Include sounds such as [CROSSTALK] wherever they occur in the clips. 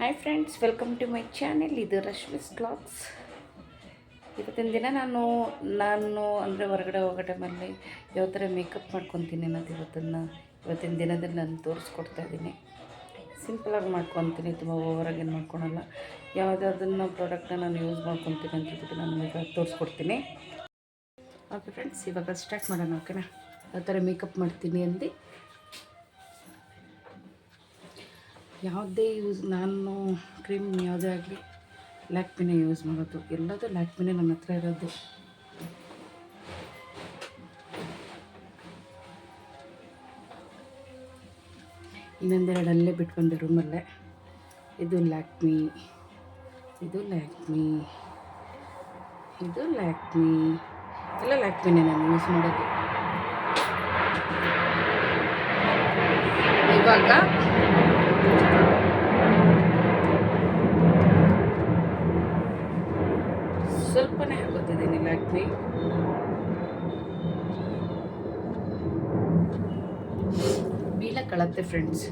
Hi friends welcome to my channel ಇದು Rashmi's clogs ಇವತ್ತಿನ ದಿನ ನಾನು ನಾನು ಅಂದರೆ ಹೊರಗಡೆ ಹೋಗೋ ಟೈಮಲ್ಲಿ ಯಾವ ಥರ ಮೇಕಪ್ ಮಾಡ್ಕೊತೀನಿ ಅನ್ನೋದು ಇವತ್ತನ್ನು, ಇವತ್ತಿನ ದಿನದಲ್ಲಿ ನಾನು ತೋರಿಸ್ಕೊಡ್ತಾ ಇದ್ದೀನಿ. ಸಿಂಪಲಾಗಿ ಮಾಡ್ಕೊತೀನಿ, ತುಂಬ ಓವರಾಗಿ ಏನು ಮಾಡ್ಕೊಳಲ್ಲ. ಯಾವುದಾದನ್ನು ಪ್ರಾಡಕ್ಟ್ನ ನಾನು ಯೂಸ್ ಮಾಡ್ಕೊತೀನಿ ಅಂತ ನಾನು ಈಗ ತೋರಿಸ್ಕೊಡ್ತೀನಿ. ಓಕೆ ಫ್ರೆಂಡ್ಸ್ ಇವಾಗ ಸ್ಟಾರ್ಟ್ ಮಾಡೋಣ ಓಕೆನಾ ಯಾವ ಥರ ಮೇಕಪ್ ಮಾಡ್ತೀನಿ ಅಂದು? ಯಾವುದೇ ಯೂಸ್ ನಾನು ಕ್ರೀಮ್ ಯಾವುದೇ ಆಗಲಿ ಲ್ಯಾಕ್ಮಿನೇ ಯೂಸ್ ಮಾಡೋದು. ಎಲ್ಲದೂ ಲ್ಯಾಕ್ಮಿನೇ ನನ್ನ ಹತ್ರ ಇರೋದು. ಇನ್ನೊಂದೆರಡು ಅಲ್ಲೇ ಬಂದೆ ರೂಮಲ್ಲೇ. ಇದು ಲ್ಯಾಕ್ಮಿ ಇದು ಲ್ಯಾಕ್ಮಿ ಇದು ಲ್ಯಾಕ್ಮಿ. ಎಲ್ಲ ಲ್ಯಾಕ್ಮಿನೇ ನಾನು ಯೂಸ್ ಮಾಡೋದು. ಇವಾಗ ಸ್ವಲ್ಪನೇ ಹಾಕೋತಿದ್ದೀನಿ ಲ್ಯಾಕ್ಮಿ ಬೀಳ ಕಳತ್ತೆ ಫ್ರೆಂಡ್ಸ್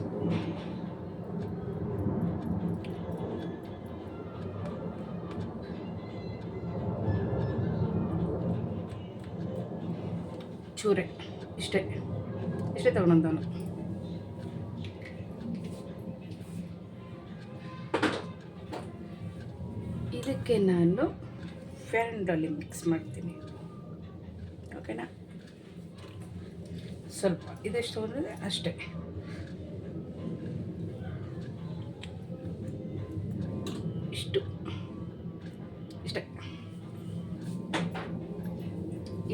ಚೂರೆ ಇಷ್ಟೇ ಇಷ್ಟೇ ತಗೊಂಡಂತವನು ಇದಕ್ಕೆ ನಾನು ಫೇರ್ ಆ್ಯಂಡ್ ಮಿಕ್ಸ್ ಮಾಡ್ತೀನಿ ಓಕೆನಾ ಸ್ವಲ್ಪ ಇದೆಷ್ಟು ಅಂದರೆ ಅಷ್ಟೇ. ಇಷ್ಟು. ಇಷ್ಟೇ.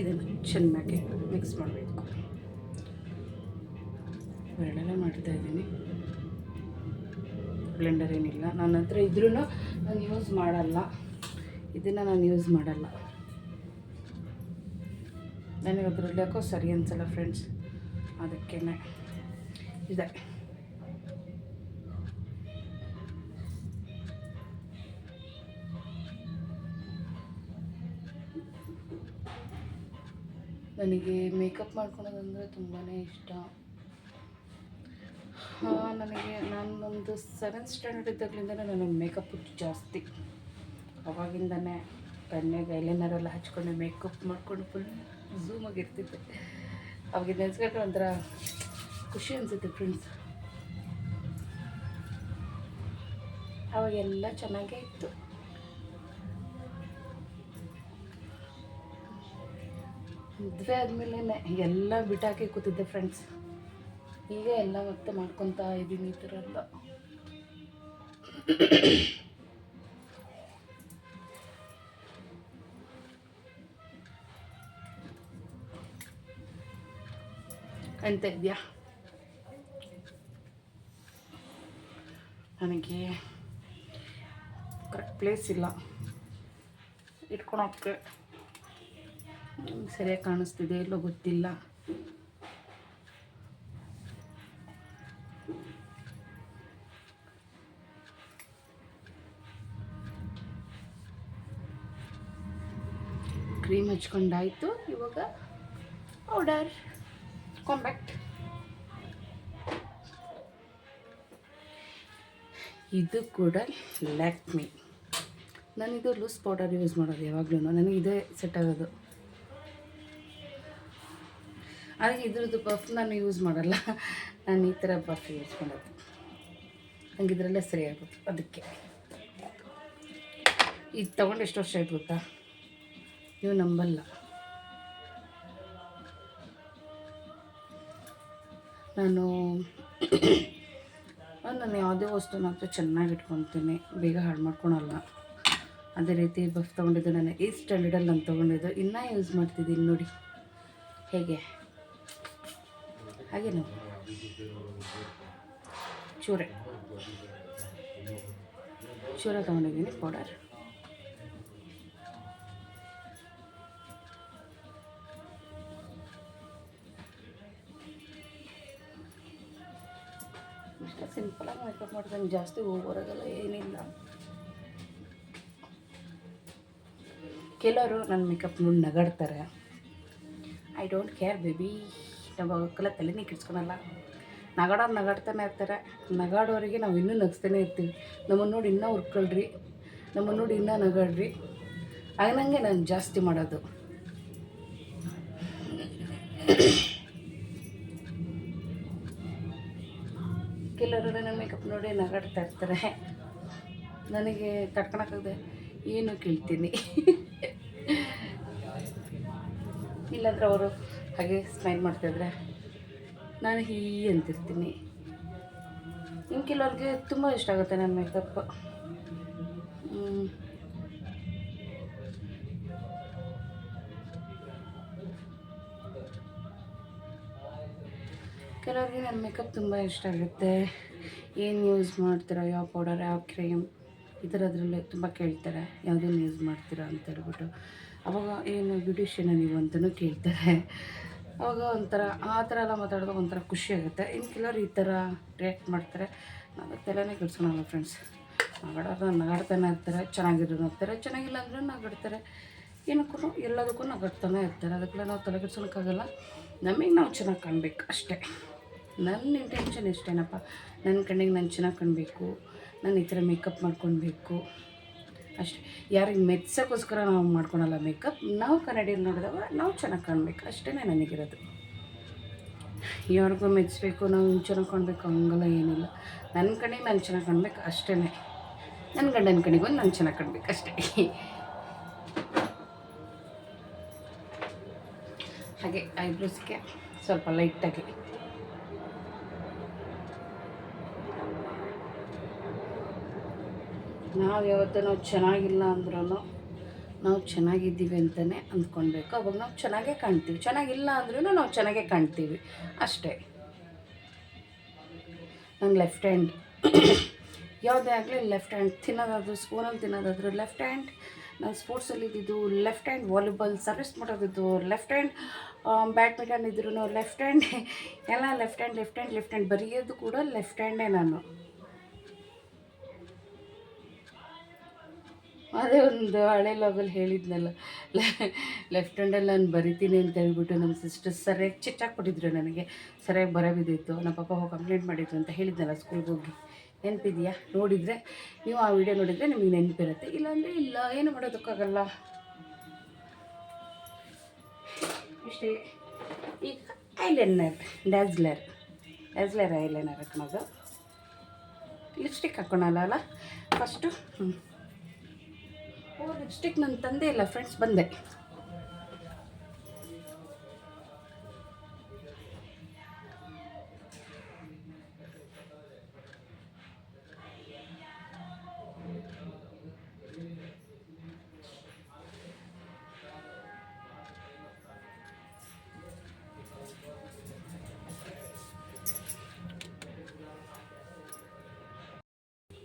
ಇದನ್ನು ಚೆನ್ನಾಗಿ ಮಿಕ್ಸ್ ಮಾಡಬೇಕು. ಎರಡೆಲ್ಲ ಮಾಡ್ತಾ ಇದ್ದೀನಿ. ಬ್ಲೆಂಡರ್ ಏನಿಲ್ಲ. ನನ್ನ ಹತ್ರ ಇದ್ರೂ ನಾನು ಯೂಸ್ ಮಾಡಲ್ಲ. ಇದನ್ನು ನಾನು ಯೂಸ್ ಮಾಡಲ್ಲ. ನನಗೆ ಅದರಲ್ಲಿ ಯಾಕೋ ಸರಿ ಅನ್ಸಲ್ಲ ಫ್ರೆಂಡ್ಸ್ ಅದಕ್ಕೇ ಇದೆ. ನನಗೆ ಮೇಕಪ್ ಮಾಡ್ಕೊಳೋದಂದರೆ ತುಂಬಾ ಇಷ್ಟ. ನನಗೆ ನಾನೊಂದು ಸೆವೆಂತ್ ಸ್ಟ್ಯಾಂಡರ್ಡ್ ಇದ್ದಾಗಲಿಂದ ನನಗೆ ಮೇಕಪ್ ಜಾಸ್ತಿ. ಅವಾಗಿಂದನೇ ಕಣ್ಣಿಗೆ ಐಲೈನರೆಲ್ಲ ಹಚ್ಕೊಂಡು ಮೇಕಪ್ ಮಾಡ್ಕೊಂಡು ಫುಲ್ ಝೂಮ್ ಆಗಿರ್ತಿದ್ದೆ ಅವಾಗ ನೆನೆಸ್ಕೊಂಡ್ರೆ ಒಂಥರ ಖುಷಿ ಅನಿಸುತ್ತೆ ಫ್ರೆಂಡ್ಸ್ ಅವಾಗೆಲ್ಲ ಚೆನ್ನಾಗೇ ಇತ್ತು. ಮದುವೆ ಆದಮೇಲೆ ಎಲ್ಲ ಬಿಟ್ಟಾಕಿ ಕೂತಿದ್ದೆ ಫ್ರೆಂಡ್ಸ್ ಈಗ ಎಲ್ಲ ಮತ್ತೆ ಮಾಡ್ಕೊತಾ ಇದ್ದೀನಿ ಈ ಥರ ಎಲ್ಲ. ಅಂತ ಇದೆಯಾ ನನಗೆ ಕರೆಕ್ಟ್ ಪ್ಲೇಸ್ ಇಲ್ಲ ಇಟ್ಕೊಳಕ್ಕೆ ಸರಿಯಾಗಿ ಕಾಣಿಸ್ತಿದೆ ಎಲ್ಲೋ ಗೊತ್ತಿಲ್ಲ ಕ್ರೀಮ್ ಹಚ್ಕೊಂಡಾಯಿತು ಇವಾಗ ಪೌಡರ್ ಕಾಂಪ್ಯಾಕ್ಟ್ ಇದು ಕೂಡ ಲ್ಯಾಕ್ಮಿ ನಾನಿದು ಲೂಸ್ ಪೌಡರ್ ಯೂಸ್ ಮಾಡೋದು ಯಾವಾಗಲೂ ನನಗೆ ಇದೇ ಸೆಟ್ ಆಗೋದು. ಆದರೆ ಇದ್ರದ್ದು ಬಫ್ ನಾನು ಯೂಸ್ ಮಾಡಲ್ಲ. ನಾನು ಈ ಥರ ಬಫ್ ಯೂಸ್ ಮಾಡೋದು. ನಂಗೆ ಇದರಲ್ಲೇ ಸರಿ ಆಗುತ್ತೆ ಅದಕ್ಕೆ. ಇದು ತೊಗೊಂಡು ಎಷ್ಟು ವರ್ಷ ಆಯ್ತು ಗೊತ್ತಾ? ನೀವು ನಂಬಲ್ಲ. ನಾನು ನಾನು ಯಾವುದೇ ವಸ್ತುನಂತೂ ಚೆನ್ನಾಗಿ ಇಟ್ಕೊತೀನಿ ಬೇಗ ಹಾಳು ಮಾಡ್ಕೊಳಲ್ಲ. ಅದೇ ರೀತಿ ಬಫ್ ತೊಗೊಂಡಿದ್ದು ನಾನು ಈ ಸ್ಟ್ಯಾಂಡರ್ಡಲ್ಲಿ ನಾನು ತೊಗೊಂಡಿದ್ದು. ಇನ್ನೂ ಯೂಸ್ ಮಾಡ್ತಿದ್ದೀನಿ ನೋಡಿ. ಹೇಗೆ? ಹಾಗೆ ನಾವು ಚೂರೆ. ಚೂರ ತೊಗೊಂಡಿದ್ದೀನಿ ಪೌಡರ್ ಮಾಡ್ತಾನೆ ಜಾಸ್ತಿ ಹೋಗೋರಾಗಲ್ಲ ಏನಿಲ್ಲ. ಕೆಲವರು ನನ್ನ ಮೇಕಪ್ ನೋಡಿ ನಗಾಡ್ತಾರೆ. ಐ ಡೋಂಟ್ ಕೇರ್ ಬೇಬಿ ನಾವು ಅವಕ್ಕೆಲ್ಲ ತಲೆನೇ ಕೆಡ್ಸ್ಕೊಳಲ್ಲ. ನಗಾಡೋರು ನಗಾಡ್ತಾನೆ ಇರ್ತಾರೆ. ನಗಾಡೋರಿಗೆ ನಾವು ಇನ್ನೂ ನಗಿಸ್ತಾನೆ ಇರ್ತೀವಿ. ನಮ್ಮನ್ನು ನೋಡಿ ಇನ್ನೂ ಹುರ್ಕೊಳ್ರಿ. ನಮ್ಮನ್ನು ನೋಡಿ ಇನ್ನೂ ನಗಾಡ್ರಿ. ಆಗಂಗೆ ನಾನು ಜಾಸ್ತಿ ಮಾಡೋದು. ನೋಡಿ ನಗಾಡ್ತಾ ಇರ್ತಾರೆ. ನನಗೆ ತಡ್ಕೊಳಕ್ಕಾಗದೆ ಏನು ಕೇಳ್ತೀನಿ. ಇಲ್ಲಾಂದ್ರೆ ಅವರು ಹಾಗೆ ಸ್ಮೈಲ್ ಮಾಡ್ತಾಯಿದ್ರೆ ನಾನು ಹೀ ಅಂತಿರ್ತೀನಿ. ಇನ್ನು ಕೆಲವ್ರಿಗೆ ತುಂಬ ಇಷ್ಟ ಆಗುತ್ತೆ ನನ್ನ ಮೇಕಪ್ ಕೆಲವ್ರಿಗೆ ನನ್ನ ಮೇಕಪ್ ತುಂಬ ಇಷ್ಟ ಆಗುತ್ತೆ. ಏನು ಯೂಸ್ ಮಾಡ್ತೀರಾ? ಯಾವ ಪೌಡರ್ ಯಾವ ಕ್ರೀಮ್ ಈ ಥರದ್ರಲ್ಲೇ ತುಂಬ ಕೇಳ್ತಾರೆ. ಯಾವುದನ್ನು ಯೂಸ್ ಮಾಡ್ತೀರಾ ಅಂತ ಹೇಳ್ಬಿಟ್ಟು. ಅವಾಗ ಏನು ಬ್ಯೂಟಿಷಿಯನ ನೀವು ಅಂತಲೂ ಕೇಳ್ತಾರೆ. ಅವಾಗ ಒಂಥರ, ಆ ಥರ ಎಲ್ಲ ಮಾತಾಡಿದಾಗ ಒಂಥರ ಖುಷಿ ಆಗುತ್ತೆ. ಇನ್ನು ಕೆಲವರು ಈ ಥರ ರಿಯಾಕ್ಟ್ ಮಾಡ್ತಾರೆ. ನಾವು ತಲೆನೇ ಕೆಡ್ಸ್ಕೊಳಲ್ಲ ಫ್ರೆಂಡ್ಸ್ ನಗಾಡೋರು ನಗಾಡ್ತಾನೆ ಇರ್ತಾರೆ ಚೆನ್ನಾಗಿರೋ ನೋಡ್ತಾರೆ ಚೆನ್ನಾಗಿಲ್ಲ ಅಂದರೂ ನಗಾಡ್ತಾರೆ. ಏನಕ್ಕೂ ಎಲ್ಲದಕ್ಕೂ ನಗಾಡ್ತಾನೆ ಇರ್ತಾರೆ. ಅದಕ್ಕೆಲ್ಲ ನಾವು ತಲೆ ಕೆಡ್ಸೋಕ್ಕಾಗಲ್ಲ ನಮಗೆ ನಾವು ಚೆನ್ನಾಗಿ ಕಾಣಬೇಕು ಅಷ್ಟೇ. ನನ್ನ ಇಂಟೆನ್ಷನ್ ಇಷ್ಟೇನಪ್ಪ ನನ್ನ ಕಣ್ಣಿಗೆ ನಾನು ಚೆನ್ನಾಗಿ ಕಾಣಬೇಕು, ನಾನು ಈ ಥರ ಮೇಕಪ್ ಮಾಡ್ಕೊಳ್ಬೇಕು ಅಷ್ಟೇ. ಯಾರಿಗೆ ಮೆಚ್ಚಕ್ಕೋಸ್ಕರ ನಾವು ಮಾಡ್ಕೊಳಲ್ಲ ಮೇಕಪ್ ನಾವು ಕನ್ನಡಿಯಲ್ಲಿ ನೋಡಿದಾಗ ನಾವು ಚೆನ್ನಾಗಿ ಕಾಣಬೇಕು. ಅಷ್ಟೇ ನನಗಿರೋದು. ಯಾರಿಗೂ ಮೆಚ್ಚಬೇಕು ನಾವು ಚೆನ್ನಾಗಿ ಕಾಣಬೇಕು ಹಂಗಲ್ಲ ಏನಿಲ್ಲ. ನನ್ನ ಕಣ್ಣಿಗೆ ನಾನು ಚೆನ್ನಾಗಿ ಕಾಣಬೇಕು ಅಷ್ಟೇ ನನ್ನ ಗಂಡನ ಕಣ್ಣಿಗೆ ಒಂದು ನಾನು ಚೆನ್ನಾಗಿ ಕಾಣಬೇಕು ಅಷ್ಟೇ. ಹಾಗೆ ಐಬ್ರೋಸ್ಗೆ ಸ್ವಲ್ಪ ಲೈಟಾಗಿ ನಾವು ಯಾವತ್ತೂ ನಾವು ಚೆನ್ನಾಗಿಲ್ಲ ಅಂದ್ರೂ ನಾವು ಚೆನ್ನಾಗಿದ್ದೀವಿ ಅಂತಲೇ ಅಂದ್ಕೊಳ್ಬೇಕು. ಅವಾಗ ನಾವು ಚೆನ್ನಾಗೇ ಕಾಣ್ತೀವಿ. ಚೆನ್ನಾಗಿಲ್ಲ ಅಂದ್ರೂ ನಾವು ಚೆನ್ನಾಗೇ ಕಾಣ್ತೀವಿ. ಅಷ್ಟೇ. ನಂಗೆ ಲೆಫ್ಟ್ ಹ್ಯಾಂಡ್ [COUGHS] ಯಾವುದೇ ಆಗಲಿ ಲೆಫ್ಟ್ ಹ್ಯಾಂಡ್ ತಿನ್ನೋದಾದರೂ ಸ್ಪೂನಲ್ಲಿ ತಿನ್ನೋದಾದರೂ ಲೆಫ್ಟ್ ಹ್ಯಾಂಡ್, ನಾನು ಸ್ಪೋರ್ಟ್ಸಲ್ಲಿ ಇದ್ದಿದ್ದು ಲೆಫ್ಟ್ ಹ್ಯಾಂಡ್ ವಾಲಿಬಾಲ್ ಸರ್ವಿಸ್ ಮಾಡೋದಿದ್ದು ಲೆಫ್ಟ್ ಹ್ಯಾಂಡ್ ಬ್ಯಾಡ್ಮಿಂಟನ್ ಇದ್ರೂ ಲೆಫ್ಟ್ ಹ್ಯಾಂಡ್, [LAUGHS] ಎಲ್ಲ left hand left hand left hand ಬರೆಯೋದು ಕೂಡ ಲೆಫ್ಟ್ ಹ್ಯಾಂಡೇ ನಾನು. ಅದೇ ಒಂದು ಹಳೆ ಲಾಗಲ್ಲಿ ಹೇಳಿದ್ನಲ್ಲ. ಲೆಫ್ಟ್ ಹ್ಯಾಂಡಲ್ಲಿ ನಾನು ಬರಿತೀನಿ ಅಂತ ಹೇಳ್ಬಿಟ್ಟು ನಮ್ಮ ಸಿಸ್ಟರ್ ಸರಿಯಾಗಿ ಚಿಚ್ಚಾಕ್ಬಿಟ್ಟಿದ್ರು ನನಗೆ. ಸರಿಯಾಗಿ ಬರ ನಮ್ಮ ಪಾಪ ಹೋಗಿ ಕಂಪ್ಲೇಂಟ್ ಮಾಡಿದ್ರು ಅಂತ ಹೇಳಿದ್ನಲ್ಲ ಸ್ಕೂಲ್ಗೆ ಹೋಗಿ. ನೆನಪಿದೆಯಾ? ನೋಡಿದರೆ ನೀವು ಆ ವಿಡಿಯೋ ನೋಡಿದರೆ ನಿಮಗೆ ನೆನಪಿರುತ್ತೆ. ಇಲ್ಲಾಂದರೆ ಇಲ್ಲ, ಏನು ಮಾಡೋದಕ್ಕಾಗಲ್ಲ. ಇಷ್ಟೇ. ಈಗ ಐಲೈನರ್ ಡ್ಯಾಸ್ಲರ್ ಡ್ಯಾಸ್ಲರ್ ಐಲೈನರ್ ಹಾಕೋದು ಲಿಪ್ಸ್ಟಿಕ್ ಹಾಕೋಣಲ್ಲ ಅಲ್ಲ ಫಸ್ಟು ಲಿಪ್ಸ್ಟಿಕ್ ನನ್ನ ತಂದೆ ಇಲ್ಲ ಫ್ರೆಂಡ್ಸ್ ಬಂದೆ.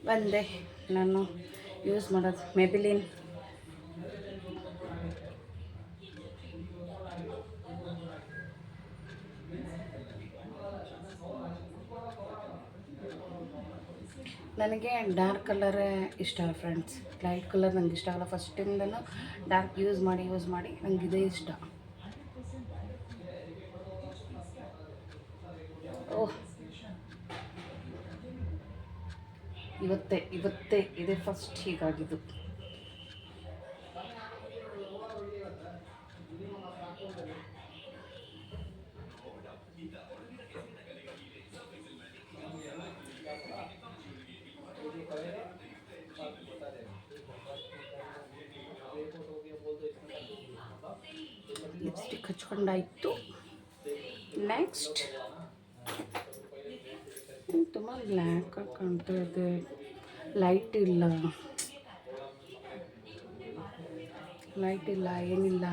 ಬಂದೆ. ನಾನು ಯೂಸ್ ಮಾಡೋದು ಮೆಬಿಲಿನ್ ನನಗೆ ಡಾರ್ಕ್ ಕಲರೇ ಇಷ್ಟ ಫ್ರೆಂಡ್ಸ್. ಲೈಟ್ ಕಲರ್ ನನಗೆ ಇಷ್ಟ ಆಗಲ್ಲ. ಫಸ್ಟಿಂದನೂ ಡಾರ್ಕ್ ಯೂಸ್ ಮಾಡಿ ಯೂಸ್ ಮಾಡಿ ನನಗೆ ಇದೇ ಇಷ್ಟ. ಓಹ್ ಇವತ್ತೇ ಇವತ್ತೇ ಇದೇ ಫಸ್ಟ್ ಹೀಗಾಗಿದ್ದು. ಹಚ್ಕೊಂಡಾಯಿತು ನೆಕ್ಸ್ಟ್ ತುಂಬ ಬ್ಲ್ಯಾಕ್ ಆಗಿ ಕಾಣ್ತಾ ಇದೆ. ಲೈಟ್ ಇಲ್ಲ. ಲೈಟ್ ಇಲ್ಲ, ಏನಿಲ್ಲ.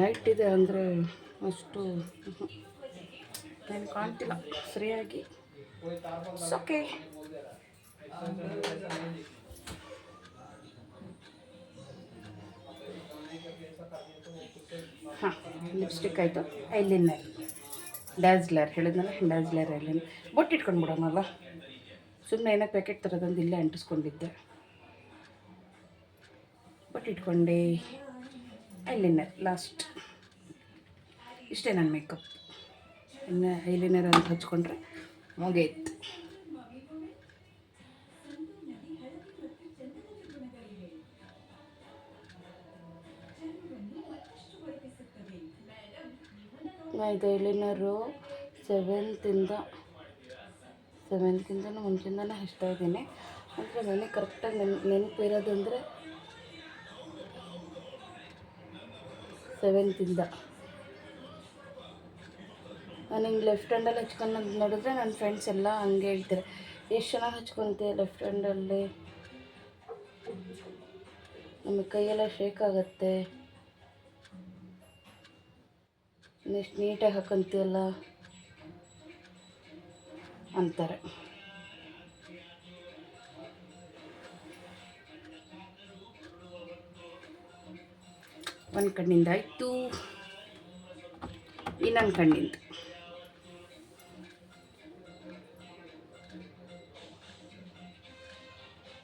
ಲೈಟ್ ಇದೆ ಅಂದರೆ ಅಷ್ಟು ಏನು ಕಾಣ್ತಿಲ್ಲ. ಸರಿಯಾಗಿ. ಓಕೆ ಹಾಂ ಲಿಪ್ಸ್ಟಿಕ್ ಆಯಿತು. ಐಲಿನರ್ ಡ್ಯಾಸ್ಲರ್ ಹೇಳಿದ್ನಲ್ಲ ಡ್ಯಾಸ್ಲರ್ ಐಲಿನ್ ಬೊಟ್ಟು ಇಟ್ಕೊಂಡು ಬಿಡೋಣಲ್ಲ ಸುಮ್ಮನೆ ಏನೋ ಪ್ಯಾಕೆಟ್ ಥರದೊಂದು ಇಲ್ಲೇ ಅಂಟಿಸ್ಕೊಂಡಿದ್ದೆ. ಬೊಟ್ಟು ಇಟ್ಕೊಂಡೆ ಐಲಿನರ್ ಲಾಸ್ಟ್ ಇಷ್ಟೇ ನನ್ನ ಮೇಕಪ್ ಇನ್ನು ಐಲಿನರ್ ಅಂತ ಹಚ್ಕೊಂಡ್ರೆ ಮುಗೀತು. ಇದು ಐಲಿನರು ಸೆವೆಂತಿಂದ ಸೆವೆಂತ್ಗಿಂತ ಮುಂಚಿಂದನೇ ಹಚ್ತಾ ಇದ್ದೀನಿ. ಅಂದರೆ ನನಗೆ ಕರೆಕ್ಟಾಗಿ ನೆನ್ ನೆನಪಿರೋದಂದರೆ ಸೆವೆಂತಿಂದ. ನಾನು ಹಿಂಗೆ ಲೆಫ್ಟ್ ಹ್ಯಾಂಡಲ್ಲಿ ಹಚ್ಕೊಂಡು ನೋಡಿದ್ರೆ ನನ್ನ ಫ್ರೆಂಡ್ಸ್ ಎಲ್ಲ ಹಂಗೆ ಹೇಳ್ತಾರೆ. ಎಷ್ಟು ಚೆನ್ನಾಗಿ ಹಚ್ಕೊತೀಯ ಲೆಫ್ಟ್ ಹ್ಯಾಂಡಲ್ಲಿ ನಮಗೆ ಕೈಯೆಲ್ಲ ಶೇಕ್ ಆಗುತ್ತೆ. ಎಷ್ಟು ನೀಟಾಗಿ ಹಾಕಂತೀಯಲ್ಲ ಅಂತಾರೆ. ಒಂದು ಕಣ್ಣಿಂದ ಆಯಿತು. ಇನ್ನೊಂದು ಕಣ್ಣಿಂದ.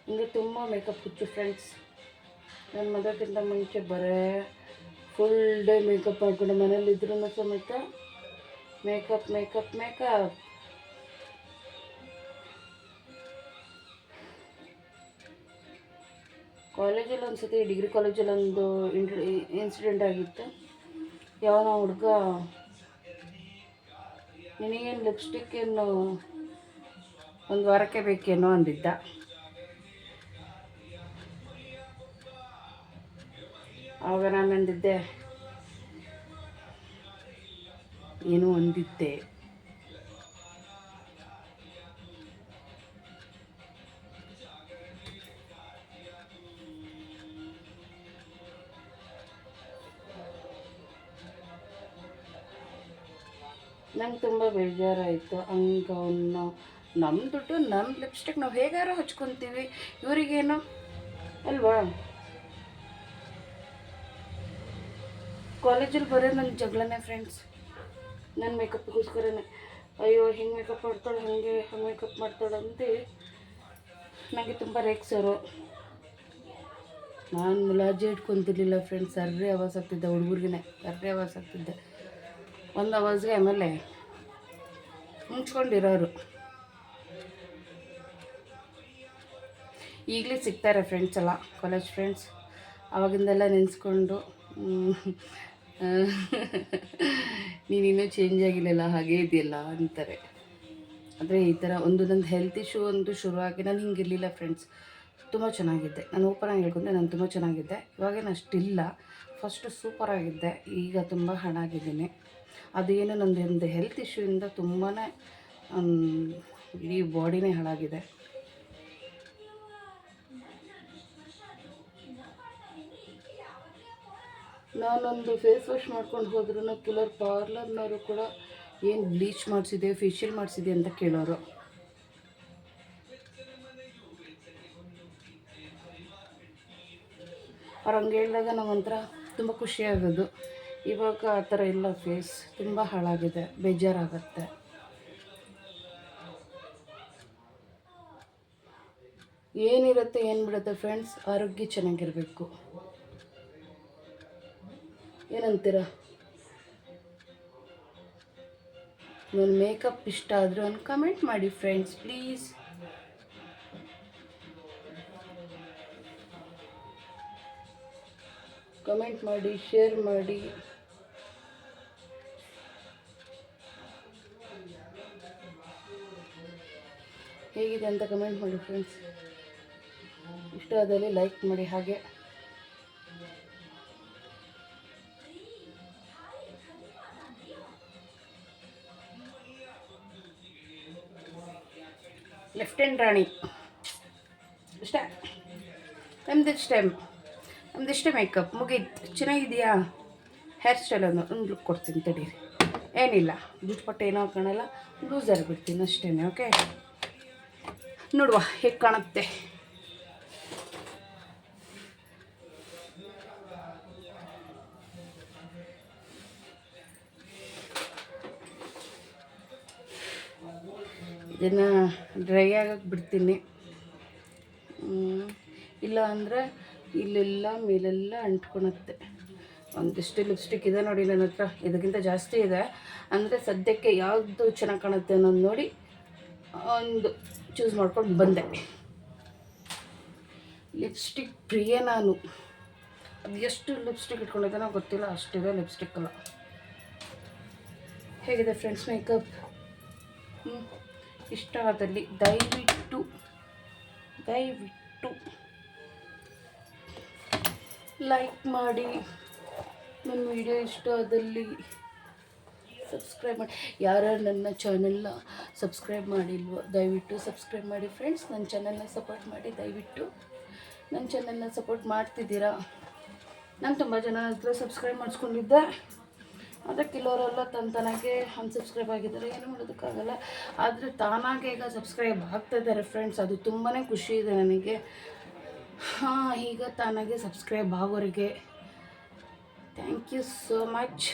ಹಿಂಗೆ ತುಂಬ ಮೇಕಪ್ ಹುಚ್ಚು ಫ್ರೆಂಡ್ಸ್ ನನ್ನ ಮದುವೆಗಿಂತ ಮುಂಚೆ ಬರೇ ಫುಲ್ ಡೇ ಮೇಕಪ್ ಹಾಕೊಂಡು ಮನೇಲಿ ಇದ್ರೂ ಸಮೇತ ಮೇಕಪ್ ಮೇಕಪ್ ಮೇಕಪ್ ಕಾಲೇಜಲ್ಲಿ ಒಂದು ಸತಿ ಡಿಗ್ರಿ ಕಾಲೇಜಲ್ಲಿ ಒಂದು ಇನ್ಸಿಡೆಂಟ್ ಆಗಿತ್ತು. ಯಾವನೋ ಹುಡುಗ ನಿನಗೇನು ಲಿಪ್ಸ್ಟಿಕ್ ಏನು ಒಂದು ವಾರಕ್ಕೆ ಬೇಕೇನೋ ಅಂದಿದ್ದ. ಆವಾಗ ನಾನು ಅಂದಿದ್ದೆ ಏನೋ ಅಂದಿದ್ದೆ. ನಂಗೆ ತುಂಬ ಬೇಜಾರಾಯಿತು. ಹಂಗೆ ಅವನು ನಮ್ಮ ದುಡ್ಡು ನಮ್ಮ ಲಿಪ್ಸ್ಟಿಕ್ ನಾವು ಹೇಗಾರು ಹಚ್ಕೊತೀವಿ. ಇವರಿಗೇನು ಅಲ್ವಾ? ಕಾಲೇಜಲ್ಲಿ ಬರೋ ನನ್ನ ಜಗಳನೇ ಫ್ರೆಂಡ್ಸ್ ನನ್ನ ಮೇಕಪ್ಗೋಸ್ಕರನೇ ಅಯ್ಯೋ, ಹಿಂಗೆ ಮೇಕಪ್ ಮಾಡ್ತಾಳೆ ಹಾಗೆ ಮೇಕಪ್ ಮಾಡ್ತಾಳೆ ಅಂತ ನನಗೆ ತುಂಬ ರೇಕ್ಸರು ನಾನು ಮುಲಾಜಿ ಇಟ್ಕೊತಿರ್ಲಿಲ್ಲ ಫ್ರೆಂಡ್ಸ್ ಸರ್ರೆ ಆವಾಸ್ ಆಗ್ತಿದ್ದೆ ಹುಡುಗರಿಗೆ ಸರ್ರೆ ಆವಾಸ್ ಆಗ್ತಿದ್ದೆ. ಒಂದು ಅವಾಜ್ಗೆ ಆಮೇಲೆ ಮುಂಚ್ಕೊಂಡಿರೋರು. ಈಗಲೇ ಸಿಗ್ತಾರೆ ಫ್ರೆಂಡ್ಸ್ ಎಲ್ಲ ಕಾಲೇಜ್ ಫ್ರೆಂಡ್ಸ್ ಅವಾಗಿಂದೆಲ್ಲ ನೆನೆಸ್ಕೊಂಡು ನೀನಿನ್ನೂ ಚೇಂಜ್ ಆಗಿಲ್ಲಲ್ಲ, ಹಾಗೇ ಇದೆಯಲ್ಲ ಅಂತಾರೆ. ಆದರೆ ಈ ಥರ ಒಂದು ನಂದು ಹೆಲ್ತ್ ಇಶ್ಯೂ ಒಂದು ಶುರುವಾಗಿ ನಾನು ಹಿಂಗಿರಲಿಲ್ಲ ಫ್ರೆಂಡ್ಸ್ ತುಂಬ ಚೆನ್ನಾಗಿದ್ದೆ. ನಾನು ಓಪನ್ ಆಗಿ ಹೇಳ್ಕೊಂಡೆ, ನಾನು ತುಂಬ ಚೆನ್ನಾಗಿದ್ದೆ. ಇವಾಗೇನು ಅಷ್ಟಿಲ್ಲ ಫಸ್ಟು ಸೂಪರಾಗಿದ್ದೆ ಈಗ ತುಂಬ ಹಾಳಾಗಿದ್ದೀನಿ ಅದೇನು ನಂದು ಒಂದು ಹೆಲ್ತ್ ಇಶ್ಯೂಯಿಂದ ತುಂಬಾ ಇಡೀ ಬಾಡಿನೇ ಹಾಳಾಗಿದೆ. ನಾನೊಂದು ಫೇಸ್ ವಾಶ್ ಮಾಡ್ಕೊಂಡು ಹೋದ್ರೂ ಕೆಲವ್ರು ಪಾರ್ಲರ್ನವರು ಕೂಡ ಏನು ಬ್ಲೀಚ್ ಮಾಡಿಸಿದೆ ಫೇಶಿಯಲ್ ಮಾಡಿಸಿದೆ ಅಂತ ಕೇಳೋರು. ಅವ್ರು ಹಂಗೆ ಹೇಳಿದಾಗ ನಮ್ಮಂತ್ರ ತುಂಬ ಖುಷಿಯಾಗೋದು ಇವಾಗ ಆ ಥರ ಇಲ್ಲ ಫೇಸ್ ತುಂಬ ಹಾಳಾಗಿದೆ, ಬೇಜಾರಾಗತ್ತೆ. ಏನಿರುತ್ತೆ ಏನು ಬಿಡುತ್ತೆ ಫ್ರೆಂಡ್ಸ್ ಆರೋಗ್ಯ ಚೆನ್ನಾಗಿರಬೇಕು. ಏನಂತೀರ? ನನ್ನ ಮೇಕಪ್ ಇಷ್ಟ ಆದರೂ ಒಂದು ಕಮೆಂಟ್ ಮಾಡಿ ಫ್ರೆಂಡ್ಸ್ ಪ್ಲೀಸ್ ಕಮೆಂಟ್ ಮಾಡಿ ಶೇರ್ ಮಾಡಿ. ಹೇಗಿದೆ ಅಂತ ಕಮೆಂಟ್ ಮಾಡಿ ಫ್ರೆಂಡ್ಸ್ ಇಷ್ಟ ಆದಲ್ಲಿ ಲೈಕ್ ಮಾಡಿ ಹಾಗೆ. ಲೆಫ್ಟ್ ಹ್ಯಾಂಡ್ ರಾಣಿ. ಇಷ್ಟ? ನಮ್ದು ಇಷ್ಟೇ ನಮ್ದು ಇಷ್ಟೇ ಮೇಕಪ್. ಮುಗೀತು. ಚೆನ್ನಾಗಿದೆಯಾ? ಹೇರ್ ಸ್ಟೈಲ್ ಒಂದು ಒಂದು ಲುಕ್ ಕೊಡ್ತೀನಿ ತಡೀರಿ ಏನಿಲ್ಲ. ದುಡ್ಡು ಪಟ್ಟೆ ಏನೋ ಕಾಣಲ್ಲ. ಲೂಸರ್ ಬಿಡ್ತೀನಿ ಅಷ್ಟೇ ಓಕೆ ನೋಡುವ, ಹೇಗೆ ಕಾಣುತ್ತೆ? ಇದನ್ನು ಡ್ರೈ ಆಗಕ್ಕೆ ಬಿಡ್ತೀನಿ. ಇಲ್ಲ ಅಂದರೆ ಇಲ್ಲೆಲ್ಲ ಮೇಲೆಲ್ಲ ಅಂಟ್ಕೊಳತ್ತೆ. ಒಂದಿಷ್ಟು ಲಿಪ್ಸ್ಟಿಕ್ ಇದೆ ನೋಡಿ ನನ್ನ ಹತ್ರ. ಇದಕ್ಕಿಂತ ಜಾಸ್ತಿ ಇದೆ. ಅಂದರೆ ಸದ್ಯಕ್ಕೆ ಯಾವುದು ಚೆನ್ನಾಗಿ ಕಾಣುತ್ತೆ ಅನ್ನೋದು ನೋಡಿ ಒಂದು ಚೂಸ್ ಮಾಡ್ಕೊಂಡು ಬಂದೆ. ಲಿಪ್ಸ್ಟಿಕ್ ಪ್ರಿಯ ನಾನು. ಅದು ಎಷ್ಟು ಲಿಪ್ಸ್ಟಿಕ್ ಇಟ್ಕೊಂಡಿದ್ದಾನೋ ಗೊತ್ತಿಲ್ಲ. ಅಷ್ಟಿದೆ ಲಿಪ್ಸ್ಟಿಕ್ ಅಲ್ಲ ಹೇಗಿದೆ ಫ್ರೆಂಡ್ಸ್ ಮೇಕಪ್ ಹ್ಞೂ ಇಷ್ಟ ಆದಲ್ಲಿ ದಯವಿಟ್ಟು ದಯವಿಟ್ಟು ಲೈಕ್ ಮಾಡಿ. ನನ್ನ ವಿಡಿಯೋ ಇಷ್ಟ ಆದಲ್ಲಿ ಸಬ್ಸ್ಕ್ರೈಬ್ ಮಾಡಿ. ಯಾರ್ಯಾರು ನನ್ನ ಚಾನೆಲ್ನ ಸಬ್ಸ್ಕ್ರೈಬ್ ಮಾಡಿಲ್ವೋ, ದಯವಿಟ್ಟು ಸಬ್ಸ್ಕ್ರೈಬ್ ಮಾಡಿ ಫ್ರೆಂಡ್ಸ್ ನನ್ನ ಚಾನೆಲ್ನ ಸಪೋರ್ಟ್ ಮಾಡಿ, ದಯವಿಟ್ಟು ನನ್ನ ಚಾನೆಲ್ನ ಸಪೋರ್ಟ್ ಮಾಡ್ತಿದ್ದೀರಾ? ನಾನು ತುಂಬ ಜನ ಹತ್ರ ಸಬ್ಸ್ಕ್ರೈಬ್ ಮಾಡಿಸ್ಕೊಂಡಿದ್ದೆ. ಆದರೆ ಕೆಲವರೆಲ್ಲ ತನ್ನ ತನಗೆ ಅನ್ಸಬ್ಸ್ಕ್ರೈಬ್ ಆಗಿದ್ದಾರೆ, ಏನು ಮಾಡೋದಕ್ಕಾಗಲ್ಲ. ಆದರೆ ತಾನಾಗೆ ಈಗ ಸಬ್ಸ್ಕ್ರೈಬ್ ಆಗ್ತಾ ಇದ್ದಾರೆ ಫ್ರೆಂಡ್ಸ್ ಅದು ತುಂಬಾ ಖುಷಿ ಇದೆ ನನಗೆ. ಹಾಂ, ಈಗ ತಾನಾಗೆ ಸಬ್ಸ್ಕ್ರೈಬ್ ಆಗೋರಿಗೆ. ಥ್ಯಾಂಕ್ ಯು ಸೋ ಮಚ್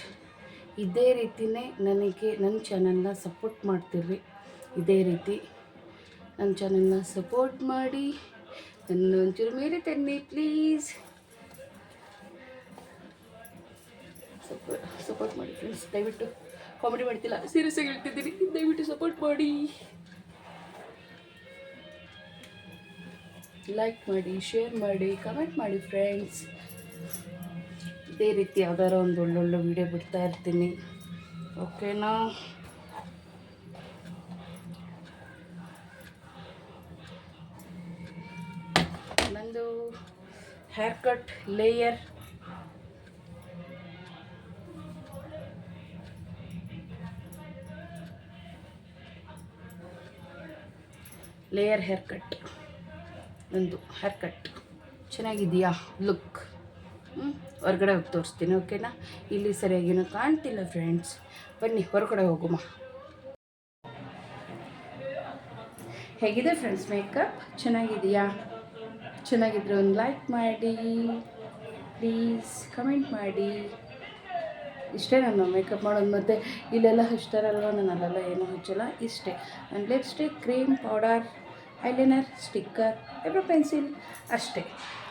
ಇದೇ ರೀತಿಯೇ ನನಗೆ ನನ್ನ ಚಾನಲ್ನ ಸಪೋರ್ಟ್ ಮಾಡ್ತೀರಿ ಇದೇ ರೀತಿ ನನ್ನ ಚಾನಲ್ನ ಸಪೋರ್ಟ್ ಮಾಡಿ. ನನ್ನ ಒಂಚೂರು ಮೇಲೆ ತನ್ನಿ ಪ್ಲೀಸ್ ಸಪೋರ್ಟ್ ಮಾಡಿ ಫ್ರೆಂಡ್ಸ್ ದಯವಿಟ್ಟು ಕಾಮಿಡಿ ಮಾಡ್ತಿಲ್ಲ. ಸೀರಿಯಸ್ ಆಗಿ ಹೇಳ್ತಿದ್ದೀನಿ, ದಯವಿಟ್ಟು ಸಪೋರ್ಟ್ ಮಾಡಿ. ಲೈಕ್ ಮಾಡಿ ಶೇರ್ ಮಾಡಿ ಕಮೆಂಟ್ ಮಾಡಿ ಫ್ರೆಂಡ್ಸ್ ಇದೇ ರೀತಿ ಯಾವ್ದಾರ ಒಂದು ಒಳ್ಳೊಳ್ಳೆ ವಿಡಿಯೋ ಬಿಡ್ತಾ ಇರ್ತೀನಿ. ಓಕೆನಾ ನಂದು hair cut layer layer hair cut ಒಂದು ಹೇರ್ ಕಟ್ ಚೆನ್ನಾಗಿದೆಯಾ ಲುಕ್ ಹೊರಗಡೆ ಹೋಗಿ ತೋರಿಸ್ತೀನಿ ಓಕೆನಾ ಇಲ್ಲಿ ಸರಿಯಾಗಿನೂ ಕಾಣ್ತಿಲ್ಲ ಫ್ರೆಂಡ್ಸ್ ಬನ್ನಿ, ಹೊರಗಡೆ ಹೋಗುಮ. ಹೇಗಿದೆ ಫ್ರೆಂಡ್ಸ್ ಮೇಕಪ್ ಚೆನ್ನಾಗಿದೆಯಾ? ಚೆನ್ನಾಗಿದ್ರೆ ಒಂದು ಲೈಕ್ ಮಾಡಿ. ಪ್ಲೀಸ್ ಕಮೆಂಟ್ ಮಾಡಿ. ಇಷ್ಟೇ ನಾನು ಮೇಕಪ್ ಮಾಡೋದು ಮತ್ತು ಇಲ್ಲೆಲ್ಲ ಹಚ್ತಾರಲ್ವ? ನಾನು ಅಲ್ಲೆಲ್ಲ ಏನೂ ಹಚ್ಚಲ್ಲ, ಇಷ್ಟೇ. ನಾನು lipstick cream powder eyeliner, sticker eyebrow pencil ಅಷ್ಟೇ.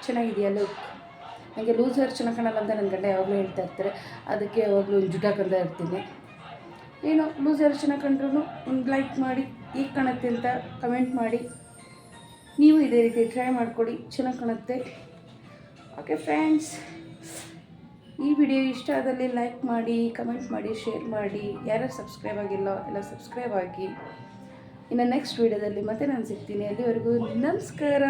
ಚೆನ್ನಾಗಿದೆಯಾ ಲುಕ್ ನನಗೆ ಲೂಸರ್ ಚೆನ್ನಾಗಿ ಕಾಣಲ್ಲ ಅಂತ ನನ್ನ ಗಂಡ ಯಾವಾಗಲೂ ಹೇಳ್ತಾ ಇರ್ತಾರೆ. ಅದಕ್ಕೆ ಯಾವಾಗಲೂ ಒಂದು ಜುಟಾಕಂತ ಇರ್ತೀನಿ. ಏನು ಲೂಸರ್ ಚೆನ್ನಾಗಿ ಕಂಡ್ರೂ ಒಂದು ಲೈಕ್ ಮಾಡಿ, ಈಗ ಕಾಣುತ್ತೆ ಅಂತ ಕಮೆಂಟ್ ಮಾಡಿ. ನೀವು ಇದೇ ರೀತಿ ಟ್ರೈ ಮಾಡಿಕೊಡಿ, ಚೆನ್ನಾಗಿ ಕಾಣುತ್ತೆ. ಓಕೆ ಫ್ರೆಂಡ್ಸ್ ಈ ವಿಡಿಯೋ ಇಷ್ಟ ಆದಲ್ಲಿ ಲೈಕ್ ಮಾಡಿ ಕಮೆಂಟ್ ಮಾಡಿ ಶೇರ್ ಮಾಡಿ. ಯಾರ್ಯಾರು ಸಬ್ಸ್ಕ್ರೈಬ್ ಆಗಿಲ್ಲ, ಎಲ್ಲ ಸಬ್ಸ್ಕ್ರೈಬ್ ಆಗಿ. ಇನ್ನು ನೆಕ್ಸ್ಟ್ ವೀಡಿಯೋದಲ್ಲಿ ಮತ್ತೆ ನಾನು ಸಿಗ್ತೀನಿ. ಅಲ್ಲಿವರೆಗೂ ನಮಸ್ಕಾರ.